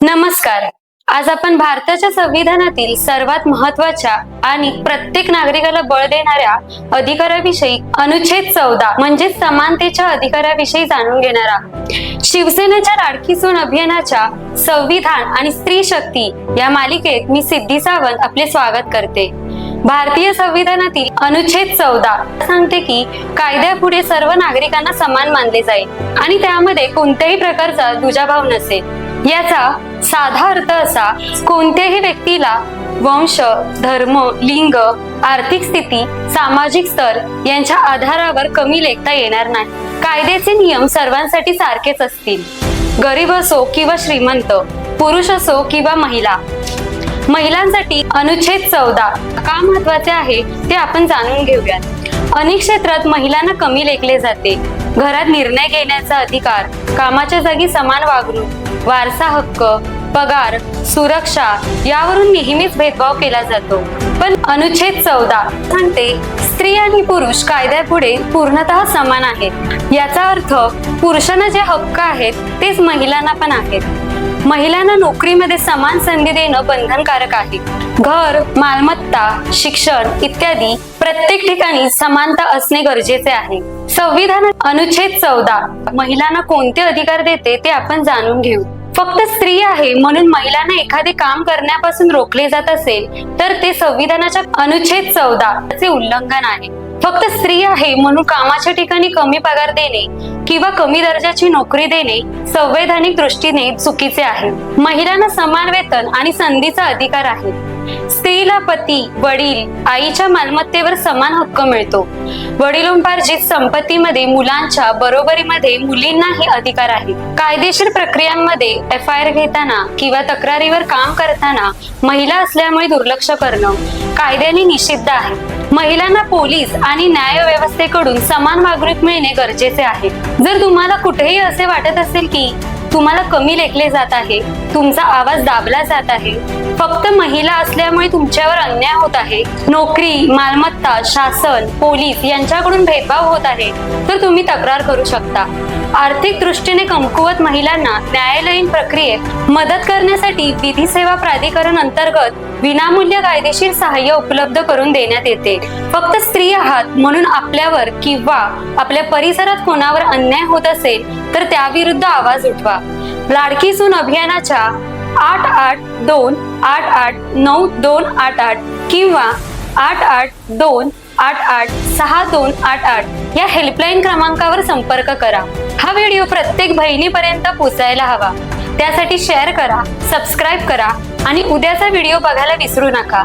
नमस्कार. आज आपण भारताच्या संविधानातील सर्वात महत्त्वाच्या आणि प्रत्येक नागरिकाला बळ देणाऱ्या अधिकाराविषयी अनुच्छेद चौदा म्हणजे समानतेच्या अधिकाराविषयी जाणून घेणार आहोत. शिवसेनेच्या लाडकी सून अभियानाच्या संविधान आणि स्त्री शक्ती या मालिकेत मी सिद्धी सावंत आपले स्वागत करते. भारतीय संविधानातील अनुच्छेद चौदा सांगते की कायद्यापुढे सर्व नागरिकांना समान मानले जाईल आणि त्यामध्ये कोणत्याही प्रकारचा दुजाभाव नसेल. याचा साधा अर्थ असा कोणत्याही व्यक्तीला वंश धर्म लिंग आर्थिक स्थिती सामाजिक स्तर यांच्या आधारावर कमी लेखता येणार नाही. कायद्याचे नियम सर्वांसाठी सारखेच असतील. गरीब असो किंवा श्रीमंत पुरुष असो किंवा महिला. महिलांसाठी अनुच्छेद चौदा का महत्त्वाचे आहे ते आपण जाणून घेऊयात. अनेक क्षेत्रात महिलांना कमी लेखले जाते. घरात निर्णय घेण्याचा अधिकार कामाच्या जागी समान वागणूक वारसा हक्क पगार सुरक्षा यावरून नेहमीच भेदभाव केला जातो. पण अनुच्छेद चौदा सांगते स्त्री आणि पुरुष कायद्यापुढे पूर्णतः समान आहेत. याचा अर्थ पुरुषांना जे हक्क आहेत तेच महिलांना पण आहेत. महिलांना नोकरीमध्ये समान संधी देणं बंधनकारक आहे. घर मालमत्ता शिक्षण इत्यादी प्रत्येक ठिकाणी समानता असणे गरजेचे आहे. संविधान अनुच्छेद चौदा महिलांना कोणते अधिकार देते ते आपण जाणून घेऊ. फक्त स्त्री आहे म्हणून महिलांना एखादे काम करण्यापासून रोखले जात असेल तर ते संविधानाच्या अनुच्छेद चौदा चे उल्लंघन आहे. फक्त स्त्री आहे म्हणून कामाच्या ठिकाणी कमी पगार देणे किंवा कमी दर्जाची नोकरी देणे संवैधानिक दृष्टीने चुकीचे आहे. महिलांना समान वेतन आणि संधीचा अधिकार आहे. स्त्रीला पती वडील आईच्या मालमत्तेवर समान हक्क मिळतो. वडिलोंपार्जित संपत्तीमध्ये मुलांच्या बरोबरीमध्ये मुलींनाही अधिकार आहे. कायदेशीर प्रक्रियांमध्ये एफ आय आर घेताना किंवा तक्रारीवर काम करताना महिला असल्यामुळे दुर्लक्ष करणं कायद्याने निषिद्ध आहे. महिलांना पोलीस आणि न्याय व्यवस्थेकडून समान वागणूक मिळणे गरजेचे आहे. जर तुम्हाला कुठेही असे वाटत असेल की तुम्हाला कमी लेखले जात आहे तुमचा आवाज दाबला जात आहे फक्त महिला असल्यामुळे तुमच्यावर अन्याय होत आहे नोकरी मालमत्ता शासन पोलीस यांच्याकडून भेदभाव होत आहे तर तुम्ही तक्रार करू शकता. आर्थिक दृष्टीने कमकुवत महिलांना न्यायालयीन प्रक्रियेत मदत करण्यासाठी विधी सेवा प्राधिकरण अंतर्गत विनामूल्य कायदेशीर सहाय्य उपलब्ध करून देण्यात येते. फक्त स्त्री आहात म्हणून आपल्यावर किंवा आपल्या परिसरात कोणावर अन्याय होत असेल तर त्याविरुद्ध आवाज उठवा. लाडकी सून अभियानाच्या आठ आठ दोन आठ आठ नऊ दोन आठ आठ किंवा आठ आठ दोन आठ आठ सहा दोन आठ आठ या हेल्पलाईन क्रमांकावर संपर्क करा. हा व्हिडिओ प्रत्येक बहिणीपर्यंत पोचायला हवा. त्यासाठी शेअर करा सबस्क्राईब करा आणि उद्याचा व्हिडिओ बघायला विसरू नका.